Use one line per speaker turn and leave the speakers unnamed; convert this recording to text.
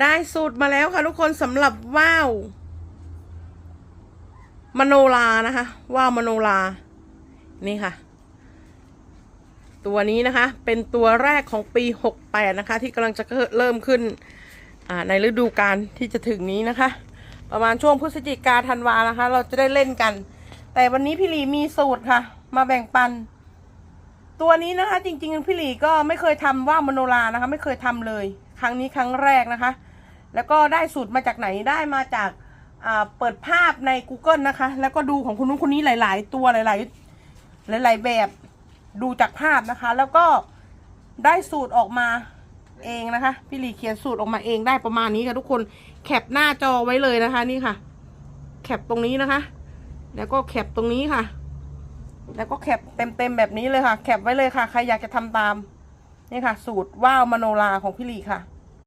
ได้สูตรมาแล้วค่ะทุกคนสำหรับว่าวมโนลานะคะว่าวมโนลานี่ค่ะ ตัวนี้นะคะ เป็นตัวแรกของปี 68 นะคะ ที่กำลังจะเริ่มขึ้นในฤดูกาลที่จะถึงนี้นะคะ ประมาณช่วงพฤศจิกาธันวานะคะ เราจะได้เล่นกัน แต่วันนี้พี่หลีมีสูตรค่ะ มาแบ่งปัน ตัวนี้นะคะ จริง ๆ พี่หลีก็ไม่เคยทำว่าวมโนรานะคะ ไม่เคยทำเลย ครั้งนี้ครั้งแรกนะคะ แล้วก็ได้สูตรมาจากไหนได้มาจากเปิดภาพใน Google นะคะ แล้วก็ดูของคนนู้นคนนี้หลาย ๆ ตัวหลาย ๆ หลาย ๆ แบบดูจากภาพนะคะ แล้วก็ได้สูตรออกมาเองนะคะ พี่ลีเขียนสูตรออกมาเองได้ประมาณนี้ค่ะทุกคนแคปหน้าจอไว้เลยนะคะนี่ค่ะ แคปตรงนี้นะคะ แล้วก็แคปตรงนี้ค่ะ แล้วก็แคปเต็มๆแบบนี้เลยค่ะ แคปไว้เลยค่ะ ใครอยากจะทำตาม นี่ค่ะ สูตรว่าวมโนราของพี่ลีค่ะ